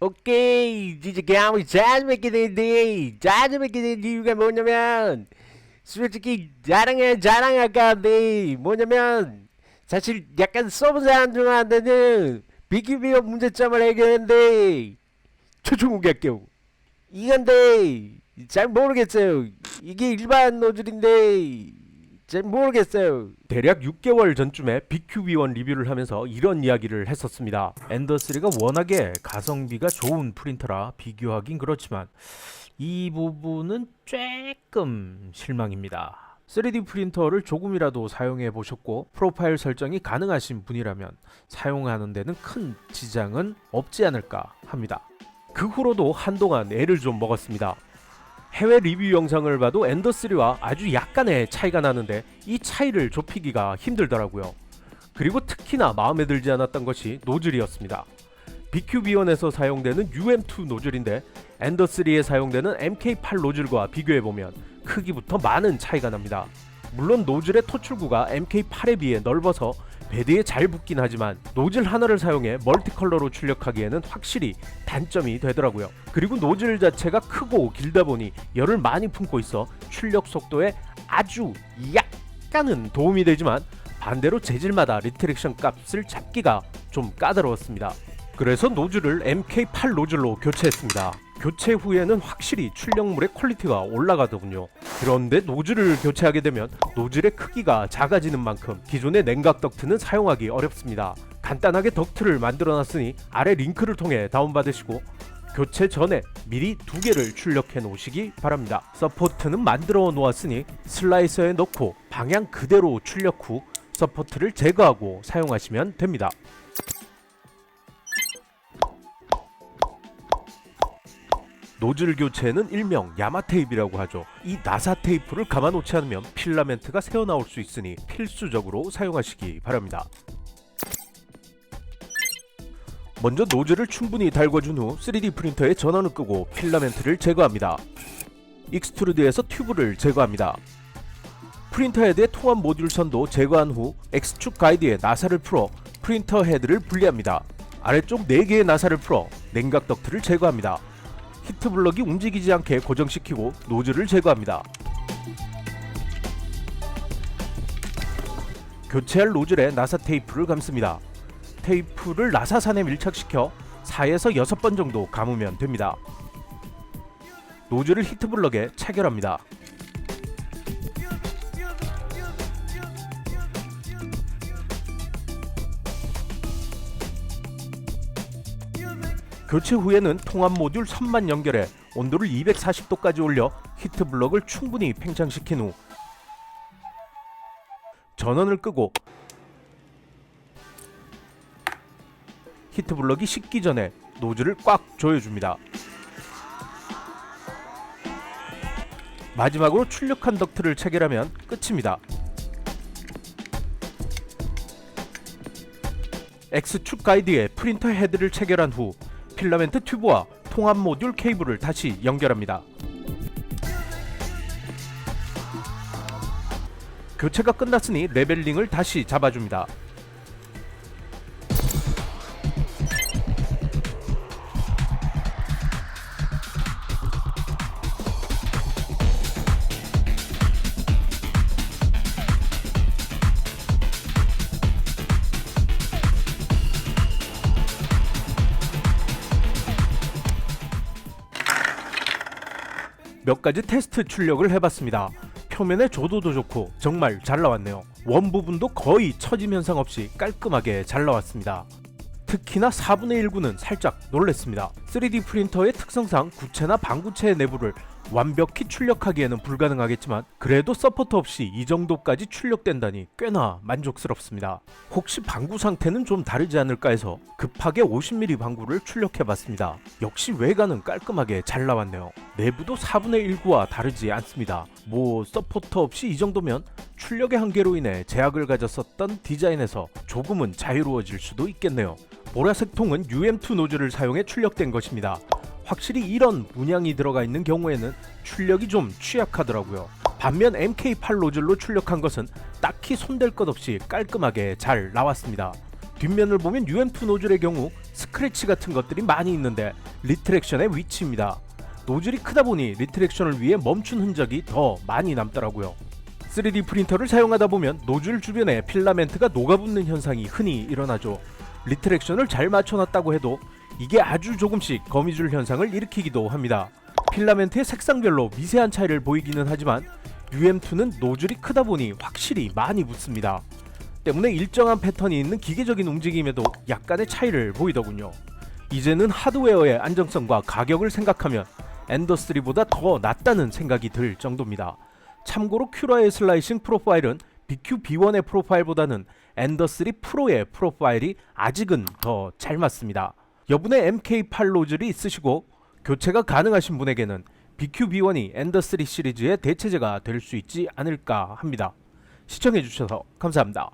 오케이 이제 감이 잘 맺게 되는데 잘 맺게 된 이유가 뭐냐면 솔직히 자랑해 자랑할까 한데 뭐냐면 사실 약간 써본 사람들한테는 비키비어 문제점을 해결했는데 공격 이건데 잘 모르겠어요. 이게 일반 노즐인데 잘 모르겠어요. 대략 6개월 전쯤에 BQB1 리뷰를 하면서 이런 이야기를 했었습니다. 엔더3가 워낙에 가성비가 좋은 프린터라 비교하긴 그렇지만 이 부분은 조금 실망입니다. 3D 프린터를 조금이라도 사용해 보셨고 프로파일 설정이 가능하신 분이라면 사용하는 데는 큰 지장은 없지 않을까 합니다. 그 후로도 한동안 애를 좀 먹었습니다 해외 리뷰 영상을 봐도 엔더3와 아주 약간의 차이가 나는데 이 차이를 좁히기가 힘들더라고요. 그리고 특히나 마음에 들지 않았던 것이 노즐이었습니다. BQB1에서 사용되는 UM2 노즐인데 엔더3에 사용되는 MK8 노즐과 비교해보면 크기부터 많은 차이가 납니다. 물론 노즐의 토출구가 MK8에 비해 넓어서 베드에 잘 붙긴 하지만 노즐 하나를 사용해 멀티컬러로 출력하기에는 확실히 단점이 되더라고요. 그리고 노즐 자체가 크고 길다 보니 열을 많이 품고 있어 출력 속도에 아주 약간은 도움이 되지만 반대로 재질마다 리트렉션 값을 잡기가 좀 까다로웠습니다. 그래서 노즐을 MK8 노즐로 교체했습니다. 교체 후에는 확실히 출력물의 퀄리티가 올라가더군요. 그런데 노즐을 교체하게 되면 노즐의 크기가 작아지는 만큼 기존의 냉각 덕트는 사용하기 어렵습니다. 간단하게 덕트를 만들어 놨으니 아래 링크를 통해 다운받으시고 교체 전에 미리 두 개를 출력해 놓으시기 바랍니다. 서포트는 만들어 놓았으니 슬라이서에 넣고 방향 그대로 출력 후 서포트를 제거하고 사용하시면 됩니다. 노즐 교체는 일명 야마 테이프라고 하죠. 이 나사 테이프를 감아 놓지 않으면 필라멘트가 새어 나올 수 있으니 필수적으로 사용하시기 바랍니다. 먼저 노즐을 충분히 달궈준 후 3D 프린터에 전원을 끄고 필라멘트를 제거합니다. 익스트루드에서 튜브를 제거합니다. 프린터 헤드의 통합 모듈 선도 제거한 후 X축 가이드에 나사를 풀어 프린터 헤드를 분리합니다. 아래쪽 4개의 나사를 풀어 냉각 덕트를 제거합니다. 히트 블럭이 움직이지 않게 고정시키고 노즐을 제거합니다. 교체할 노즐에 나사 테이프를 감습니다. 테이프를 나사산에 밀착시켜 4에서 6번 정도 감으면 됩니다. 노즐을 히트 블럭에 체결합니다. 교체 후에는 통합 모듈 선만 연결해 온도를 240도까지 올려 히트 블럭을 충분히 팽창시킨 후 전원을 끄고 히트 블럭이 식기 전에 노즐을 꽉 조여줍니다. 마지막으로 출력한 덕트를 체결하면 끝입니다. X축 가이드에 프린터 헤드를 체결한 후 필라멘트 튜브와 통합 모듈 케이블을 다시 연결합니다. 교체가 끝났으니 레벨링을 다시 잡아줍니다. 몇 가지 테스트 출력을 해봤습니다. 표면의 조도도 좋고 정말 잘 나왔네요. 원 부분도 거의 처짐 현상 없이 깔끔하게 잘 나왔습니다. 특히나 4분의 1구는 살짝 놀랬습니다. 3D 프린터의 특성상 구체나 반구체의 내부를 완벽히 출력하기에는 불가능하겠지만 그래도 서포트 없이 이 정도까지 출력된다니 꽤나 만족스럽습니다. 혹시 방구 상태는 좀 다르지 않을까 해서 급하게 50mm 방구를 출력해봤습니다. 역시 외관은 깔끔하게 잘 나왔네요. 내부도 4분의 1구와 다르지 않습니다. 뭐 서포트 없이 이 정도면 출력의 한계로 인해 제약을 가졌었던 디자인에서 조금은 자유로워질 수도 있겠네요. 보라색 통은 UM2 노즐을 사용해 출력된 것입니다. 확실히 이런 문양이 들어가 있는 경우에는 출력이 좀 취약하더라고요. 반면 MK8 노즐로 출력한 것은 딱히 손댈 것 없이 깔끔하게 잘 나왔습니다. 뒷면을 보면 UM2 노즐의 경우 스크래치 같은 것들이 많이 있는데 리트렉션의 위치입니다. 노즐이 크다 보니 리트렉션을 위해 멈춘 흔적이 더 많이 남더라고요. 3D 프린터를 사용하다 보면 노즐 주변에 필라멘트가 녹아붙는 현상이 흔히 일어나죠. 리트렉션을 잘 맞춰놨다고 해도 이게 아주 조금씩 거미줄 현상을 일으키기도 합니다. 필라멘트의 색상별로 미세한 차이를 보이기는 하지만 UM2는 노즐이 크다 보니 확실히 많이 붙습니다. 때문에 일정한 패턴이 있는 기계적인 움직임에도 약간의 차이를 보이더군요. 이제는 하드웨어의 안정성과 가격을 생각하면 엔더3보다 더 낫다는 생각이 들 정도입니다. 참고로 큐라의 슬라이싱 프로파일은 BQ-B1의 프로파일보다는 엔더3 프로의 프로파일이 아직은 더 잘 맞습니다. 여분의 MK8 노즐이 있으시고 교체가 가능하신 분에게는 BQ-B1이 엔더3 시리즈의 대체제가 될 수 있지 않을까 합니다. 시청해주셔서 감사합니다.